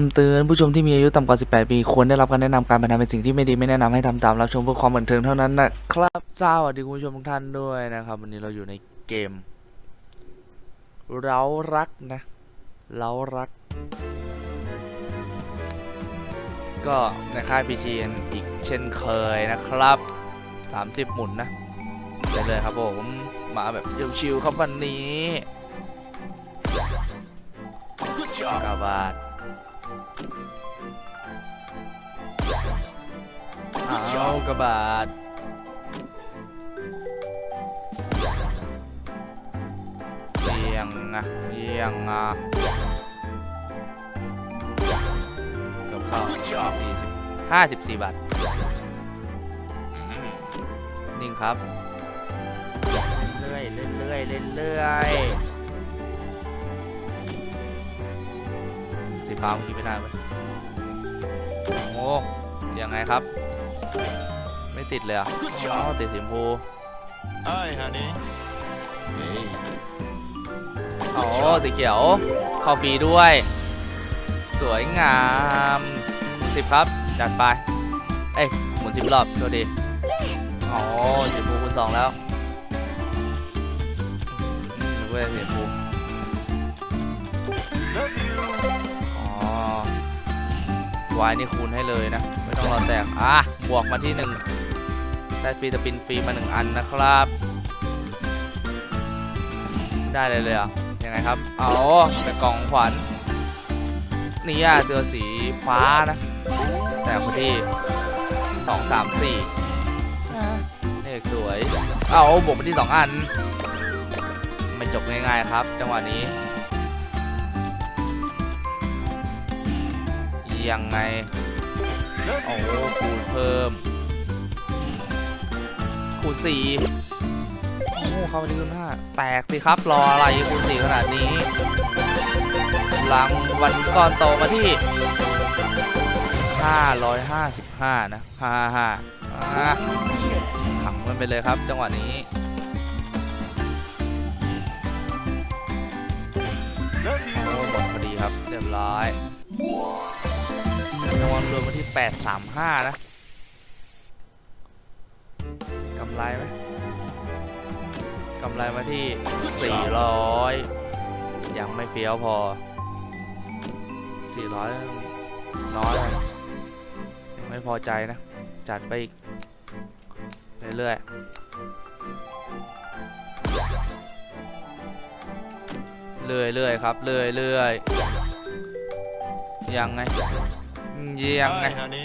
คำเตือนผู้ชมที่มีอายุต่ำกว่า 18 ปี ควรได้รับการแนะนำการพนันเป็นสิ่งที่ไม่ดีไม่แนะนำให้ทำตามรับชมเพื่อความบันเทิงเท่านั้นนะครับสวัสดีคุณผู้ชมทุกท่านด้วยนะครับ วันนี้เราอยู่ในเกม เรารักนะ เรารัก ก็ในค่าย PG กันอีกเช่นเคยนะครับ 30 หมุนนะได้เลยครับผมมาแบบชิวๆครับวันนี้กาบาท เอากระบาดเอียงอะเอียงอะเกับเข้าสี่สิบห้าสิบสี่บาทนิ่งครับเรื่อยๆเรื่อยๆเรื่อยๆสีฟ้าเมื่อกี้ไม่ได้ไหมโอ้ยังไงครับ ไม่ติดเลยเหรอะอ๋อติดสีชมพู Hi, honey. Hey. อ๋อสีเขียวเข้าฟรีด้วย สวยงามสิบครับ จัดไป เอ้ยหมุนสิบรอบโทษดีอ๋อสีชมพูคูณสองแล้วอืมนึกว่าสีชมพู Love you. อ๋อวายนี่คูณให้เลยนะ ต้องรอแตก อะ บวกมาที่หนึ่งได้ฟรีสปินฟรีมาหนึ่งอันนะครับ ได้เลยเลยอะยังไงครับ เอาแต่กล่องขวัญนี่อะเจอสีฟ้านะ แต่พอดีสองสามสี่เลขสวย เอาบวกมาที่สองอัน ไม่จบง่ายๆครับ จังหวะนี้ ยังไง โอ้คูณเพิ่ม คูณสี่โอ้เข้ามาที่คูณห้าแตกสิครับรออะไรคูณสี่ขนาดนี้รางวัลก้อนโตมาที่ 555 นะฮ่าฮ่าอะถังมันไปเลยครับจังหวะนี้โอ้หมดพอดีครับ เรียบร้อย รางวัลรวมมาที่835นะกำไรไหมกำไรมาที่400ยังไม่เฟี้ยวพอ400น้อยยังไม่พอใจนะ จัดไปอีก เรื่อยๆเรื่อยๆครับ เรื่อยๆยังไง ยังไง Hi, honey.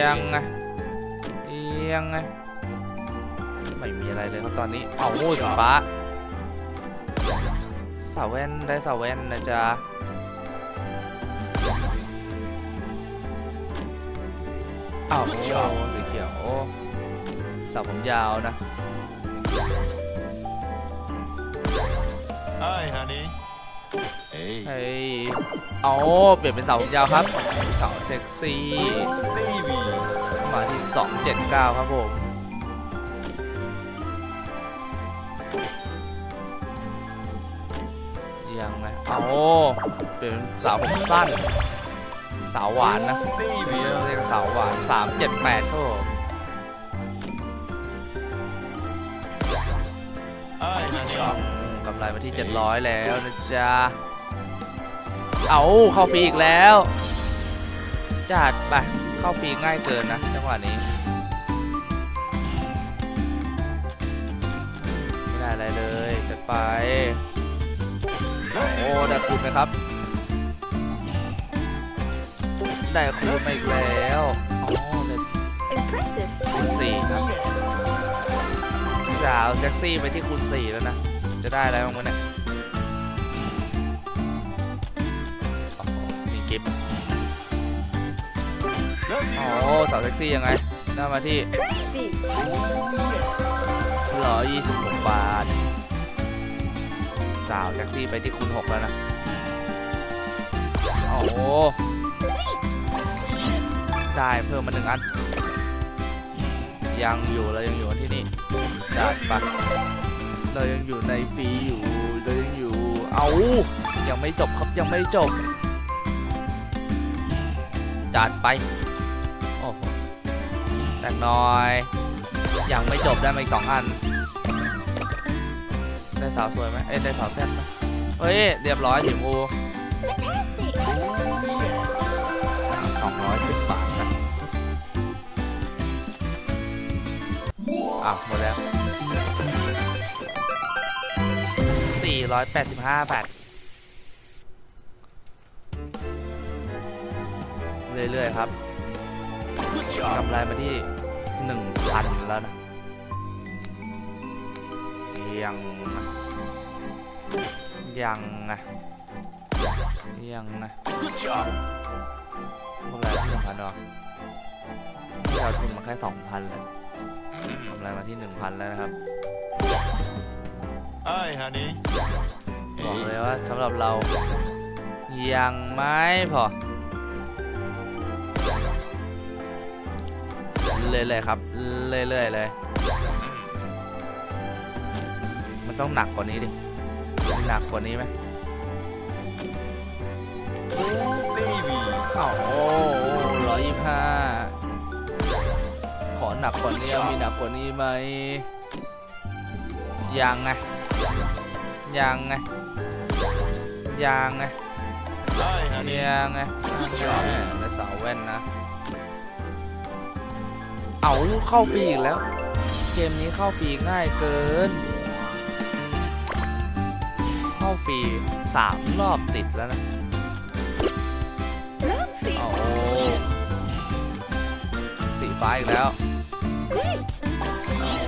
ยังไงยังไงไม่มีอะไรเลยครับตอนนี้เอาโอ้ยสีฟ้าสาวแว่นได้สาวแว่นนะจ๊ะอ้าวโอ้สีเขียวสาวผมยาวนะ Hi, honey. Hey. เฮ้ยเอาเปลี่ยนเป็นสาวผมยาวครับสาวเซ็กซี่ Baby. มาที่ 279 ครับผมยังไงเอาเป็นสาวผมสั้นสาวหวานนะ Baby. เรียกสาวหวาน 378 ครับผม Hi, honey. กำไรมาที่ 700 แล้วนะจ๊ะ เอาเข้าฟรีอีกแล้ว จัดไปเข้าฟรีง่ายเกินนะจังหวะนี้ ไม่ได้อะไรเลยจัดไป Love โอ้ you. ได้คูณไหมครับ ได้คูณมาอีกแล้ว อ๋อได้ Impressive. คูณสี่ครับ สาวเซ็กซี่ไปที่คูณสี่แล้วนะ จะได้อะไรบ้างวะเนี่ยมีกิฟต์โอ้สาวเซ็กซี่ยังไงได้มาที่ร้อยยี่สิบหกบาท สาวเซ็กซี่ไปที่คูณหกแล้วนะ โอ้โหได้เพิ่มมาหนึ่งอัน ยังอยู่เรายังอยู่ที่นี่ จัดไปเรายังอยู่ในฟรีอยู่เรายังอยู่ เอายังไม่จบครับยังไม่จบจัดไปโอ้โหแตกน้อย ยังไม่จบได้มาอีกสองอัน ได้สาวสวยไหมเอ้ยได้สาวแซ่บไหมเฮ้ย เรียบร้อยถึงอูสองร้อยสิบบาทนะอะหมดแล้ว สี่ร้อยแปดสิบห้าบาท เรื่อย ๆ ครับกำไรมาที่หนึ่งพันแล้วนะยังนะยังนะยังนะกำไรที่หนึ่งพันหรอที่เราทุนมาแค่สองพันเลยกำไรมาที่หนึ่งพันแล้วนะครับ Hi, honey. บอกเลย Hey. ว่าสำหรับเรา ยังไม่พอเรื่อยๆครับ เรื่อยๆเลย มันต้องหนักกว่านี้ดิมีหนักกว่านี้ไหม Oh, baby. อ้าวโอ้ร้อยยี่ห้าขอหนักกว่านี้เอามีหนักกว่านี้ไหมยังไง ยังไงยังไงยังไงในเสาแว่นนะ เอาเข้าฟรีอีกแล้ว เกมนี้เข้าฟรีง่ายเกิน เข้าฟรีสามรอบติดแล้วนะ Lovely. โอ้สีฟ้าอีกแล้ว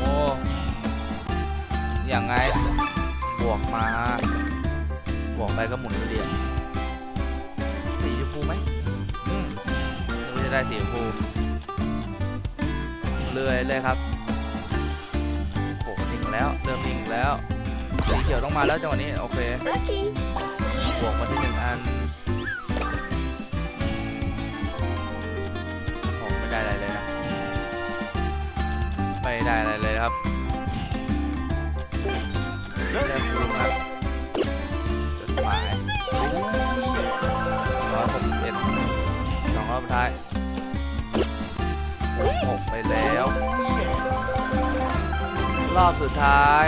โอ้ยังไง วกมาบวกไปก็หมุนไปเดียวสีชมพูไหมอืมไม่รู้จะได้สีชมพูเรื่อยเลยครับโอ้นิ่งแล้วเริ่มนิ่งแล้วสีเขียวต้องมาแล้วจังหวะนี้โอเค Lucky. บวกมาที่หนึ่งอันโอ้ไม่ได้อะไรเลยนะไม่ได้อะไรเลยครับ อบท้ายหกไปแล้ว รอบสุดท้าย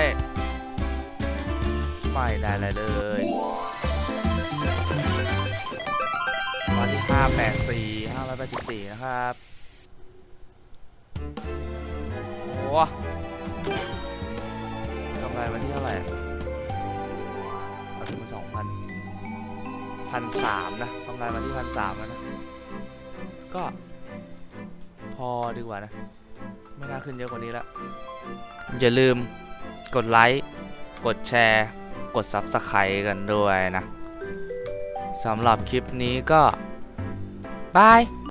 ไม่ได้อะไรเลยมาที่ห้าแปดสี่ห้าร้อยแปดสิบสี่นะครับโอ้กำไรมาที่เท่าไหร่มาถึงสองพันพันสามนะกำไรมาที่พันสามแล้วนะ ก็ พอดีกว่านะ ไม่น่าขึ้นเยอะกว่านี้ละอย่าลืมกดไลค์กดแชร์ กด Subscribe กันด้วยนะสำหรับคลิปนี้ก็ บาย